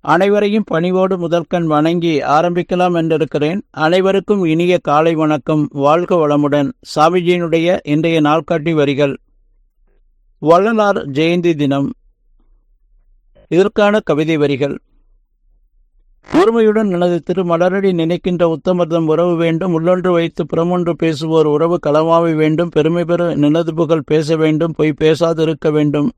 அனைவரையும் பணிவோடு முதல்கண் வணங்கி ஆரம்பிக்கலாம் என்றிருக்கிறேன் அனைவருக்கும் இனிய காலை வணக்கம். வாழ்க வளமுடன். சாமிஜியினுடைய இன்றைய நாள்காட்டி வரிகள். வள்ளலார் ஜெயந்தி தினம். இதற்கான கவிதை வரிகள். ஒருமையுடன் எனது திருமலரடி நினைக்கின்ற உத்தமர்தம் உறவு வேண்டும். உள்ளொன்று வைத்து புறமொன்று பேசுவோர் உறவு களமாவை வேண்டும். பெருமை பெற நினது புகழ் பேச வேண்டும். பொய் பேசாதிருக்க வேண்டும்.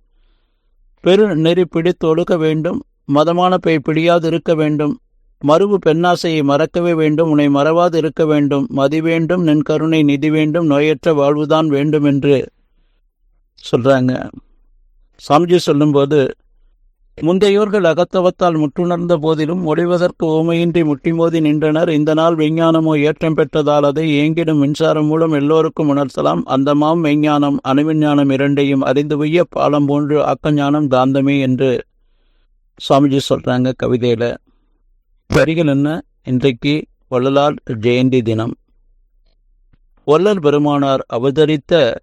பெரு நெறி பிடித்து ஒழுக வேண்டும். மதமான பெய் பிடியாது இருக்க வேண்டும். மறுவு பெண்ணாசையை மறக்கவே வேண்டும். உன்னை மறவாது இருக்க வேண்டும். மதி வேண்டும். நின் கருணை நிதி வேண்டும். நோயற்ற வாழ்வுதான் வேண்டும் என்று சொல்றாங்க. சாமிஜி சொல்லும்போது முந்தையோர்கள் அகத்தவத்தால் முற்றுணர்ந்த போதிலும் ஒளிவதற்கு ஓமையின்றி முட்டிமோதி நின்றனர். இந்த நாள் விஞ்ஞானமோ ஏற்றம் பெற்றதால் அதை இயங்கிடும் மின்சாரம் மூலம் எல்லோருக்கும் உணர்த்தலாம். அந்த மாம் விஞ்ஞானம் அணுவிஞ்ஞானம் இரண்டையும் அறிந்து உய்ய பாலம் போன்று அக்கஞானம் காந்தமே என்று சுவாமிஜி சொல்கிறாங்க கவிதையில் வரிகள் என்ன? இன்றைக்கு வள்ளலார் ஜெயந்தி தினம். வள்ளல் பெருமானார் அவதரித்த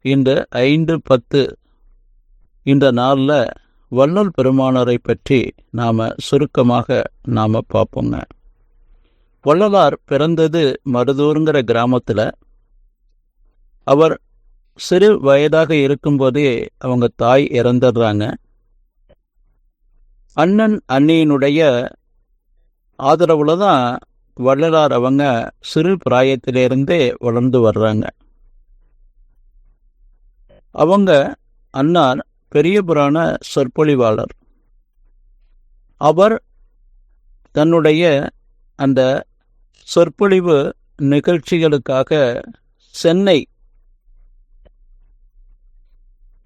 இந்த ஐந்து பத்து இந்த நாளில் வள்ளல் பெருமானாரை பற்றி நாம் சுருக்கமாக நாம் பார்ப்போங்க. வள்ளலார் பிறந்தது மருதூருங்கிற கிராமத்தில். அவர் சிறு வயதாக இருக்கும்போதே அவங்க தாய் இறந்துடுறாங்க. அண்ணன் அண்ணியினுடைய ஆதரவுல தான் வள்ளலார் அவங்க சிறு பிராயத்திலிருந்தே வளர்ந்து வர்றாங்க. அவங்க அண்ணார் பெரிய புராண சொற்பொழிவாளர். அவர் தன்னுடைய அந்த சொற்பொழிவு நிகழ்ச்சிகளுக்காக சென்னை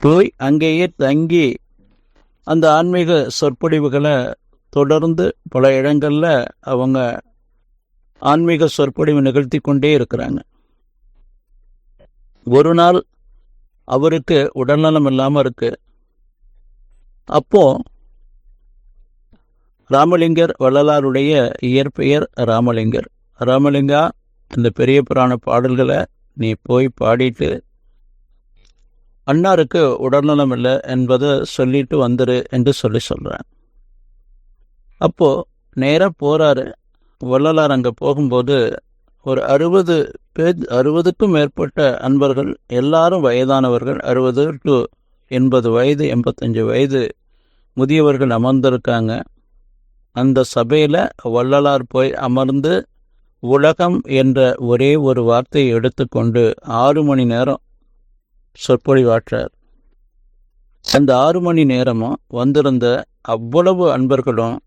போய் அங்கேயே தங்கி அந்த ஆன்மீக சொற்பொழிவுகளை தொடர்ந்து பல இடங்களில் அவங்க ஆன்மீக சொற்பொழிவு நிகழ்த்தி கொண்டே இருக்கிறாங்க. ஒரு நாள் அவருக்கு உடல்நலம் இல்லாமல் இருக்கு. அப்போ ராமலிங்கர் வள்ளலாருடைய இயற்பெயர் ராமலிங்கர். ராமலிங்கா இந்த பெரிய புராண பாடல்களை நீ போய் பாடிட்டு அன்னாருக்கு உடல்நலம் இல்லை என்பதை சொல்லிட்டு வந்துரு என்று சொல்லி சொல்கிறேன் அப்போது நேராக போகிறாரு வள்ளலார் அங்கே போகும்போது ஒரு அறுபது பேர் அறுபதுக்கும் மேற்பட்ட அன்பர்கள் எல்லாரும் வயதானவர்கள் அறுபது டு எண்பது வயது எண்பத்தஞ்சு வயது முதியவர்கள் அமர்ந்திருக்காங்க. அந்த சபையில் வள்ளலார் போய் அமர்ந்து உலகம் என்ற ஒரே ஒரு வார்த்தையை எடுத்துக்கொண்டு ஆறு மணி நேரம் சொற்பொழிவாற்றார் அந்த ஆறு மணி நேரமும் வந்திருந்த அவ்வளவு அன்பர்களும்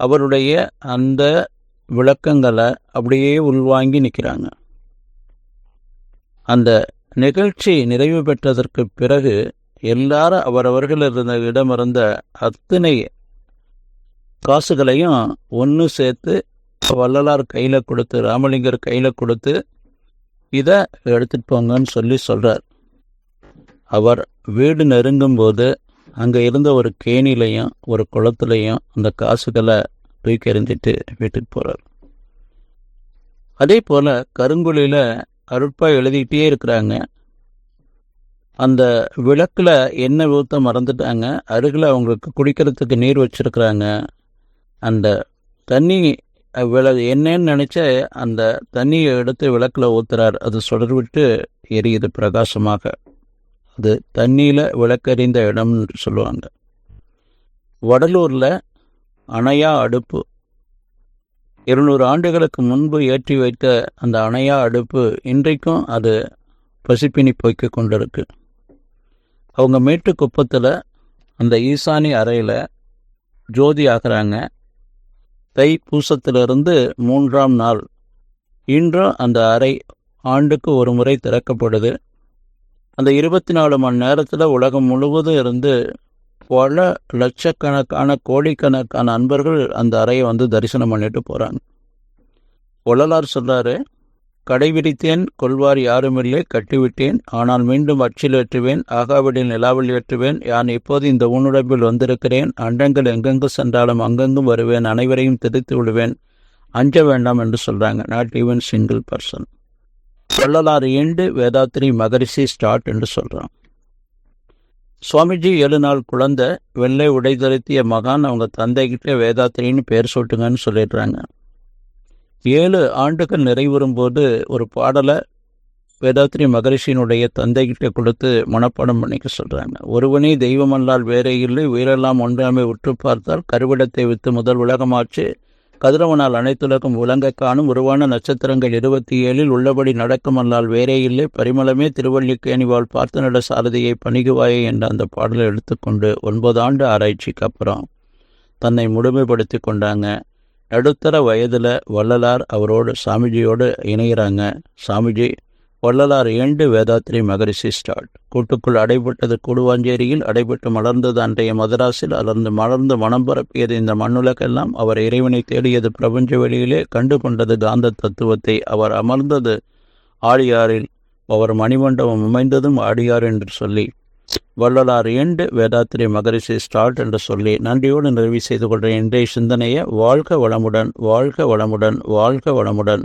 அவருடைய அந்த விளக்கங்களை அப்படியே உள்வாங்கி நிற்கிறாங்க. அந்த நிகழ்ச்சி நிறைவு பெற்றதற்கு பிறகு எல்லாரும் அவரவர்கள் இருந்த இடமிருந்த அத்தனை காசுகளையும் ஒன்று சேர்த்து வள்ளலார் கையில் கொடுத்து ராமலிங்கர் கையில் கொடுத்து இதை எடுத்துட்டு போங்கன்னு சொல்லி சொல்கிறார் அவர் வீடு நெருங்கும்போது அங்கே இருந்த ஒரு கேணிலையும் ஒரு குளத்துலையும் அந்த காசுகளை தூக்கி எறிஞ்சிட்டு வீட்டுக்கு போகிறார் அதே போல் கருங்குழியில் அருட்பா எழுதிக்கிட்டே இருக்கிறாங்க. அந்த விளக்கில் எண்ணெய் ஊற்ற மறந்துட்டாங்க. அருகில் அவங்களுக்கு குடிக்கிறதுக்கு நீர் வச்சுருக்குறாங்க. அந்த தண்ணி விள என்னன்னு நினச்ச அந்த தண்ணியை எடுத்து விளக்கில் ஊற்றுறார் அது சுடர் விட்டு எரியுது பிரகாசமாக. அது தண்ணியில் விளக்கறிந்த இடம்னு சொல்லுவாங்க. வடலூரில் அணையா அடுப்பு இருநூறு ஆண்டுகளுக்கு முன்பு ஏற்றி வைத்த அந்த அணையா அடுப்பு இன்றைக்கும் அது பசிப்பினி போய்க்கு கொண்டிருக்கு. அவங்க மேட்டு குப்பத்தில் அந்த ஈசானி அறையில் ஜோதி ஆகிறாங்க. தை பூசத்திலிருந்து மூன்றாம் நாள் இன்றும் அந்த அறை ஆண்டுக்கு ஒரு முறை திறக்கப்படுது. அந்த இருபத்தி நாலு மணி நேரத்தில் உலகம் முழுவதும் இருந்து பல லட்சக்கணக்கான கோடிக்கணக்கான அன்பர்கள் அந்த அறையை வந்து தரிசனம் பண்ணிட்டு போகிறாங்க ஒழலார் சொல்கிறாரு கடைபிடித்தேன் கொள்வார் யாருமில்லை கட்டிவிட்டேன் ஆனால் மீண்டும் அச்சில் ஏற்றுவேன் ஆகாவிடில் நிலாவில் ஏற்றுவேன் யான் இப்போது இந்த உன்னுடம்பில் வந்திருக்கிறேன் அண்டங்கள் எங்கெங்கு சென்றாலும் அங்கெங்கும் வருவேன் அனைவரையும் திருத்தி விடுவேன் அஞ்ச வேண்டாம் என்று சொல்கிறாங்க நாட் ஈவன் சிங்கிள் பர்சன் சொல்லலாறு ஏண்டு வேதாத்திரி மகரிஷி ஸ்டார்ட் என்று சொல்கிறான் சுவாமிஜி ஏழு நாள் குழந்தை வெள்ளை உடை தருத்திய மகான் அவங்க தந்தைகிட்ட வேதாத்திரின்னு பேர் சூட்டுங்கன்னு சொல்லிடுறாங்க. ஏழு ஆண்டுகள் நிறைவுறும் போது ஒரு பாடலை வேதாத்திரி மகரிஷியினுடைய தந்தைகிட்ட கொடுத்து மனப்பாடம் பண்ணிக்க சொல்கிறாங்க ஒருவனே தெய்வமல்லால் வேறே இல்லை உயிரெல்லாம் ஒன்றாமை உற்று பார்த்தால் கருவிடத்தை வித்து முதல் உலகமாச்சு கதிரவனால் அனைத்துலகம் உலங்க காணும் உருவான நட்சத்திரங்கள் இருபத்தி ஏழில் உள்ளபடி நடக்குமல்லால் வேறே இல்லை. பரிமளமே திருவள்ளிக்கேணிவாள் பார்த்து நட சாரதியை பணிகுவாயே என்ற அந்த பாடலை எடுத்துக்கொண்டு ஒன்பது ஆண்டு ஆராய்ச்சிக்கு அப்புறம் தன்னை முழுமைப்படுத்தி கொண்டாங்க. நடுத்தர வயதில் வள்ளலார் அவரோடு சாமிஜியோடு இணைகிறாங்க. சாமிஜி வள்ளலார் ஏண்டு வேதாத்திரி மகரிஷி ஸ்டார்ட் கூட்டுக்குள் அடைபட்டது கூடுவாஞ்சேரியில் அடைபட்டு மலர்ந்தது அன்றைய மதராசில் அலர்ந்து மலர்ந்து மனம் பரப்பியது இந்த மண்ணுலகெல்லாம் அவர் இறைவனை தேடியது பிரபஞ்ச வெளியிலே கண்டு கொண்டது காந்த தத்துவத்தை அவர் அமர்ந்தது. ஆழியாரில் அவர் மணிமண்டபம் அமைந்ததும் ஆடியார் என்று சொல்லி வள்ளலார் ஏண்டு வேதாத்திரி மகரிஷி ஸ்டார்ட் என்று சொல்லி நன்றியோடு நிறைவு செய்து கொள்கிற இன்றைய சிந்தனையை வாழ்க வளமுடன் வாழ்க வளமுடன் வாழ்க வளமுடன்.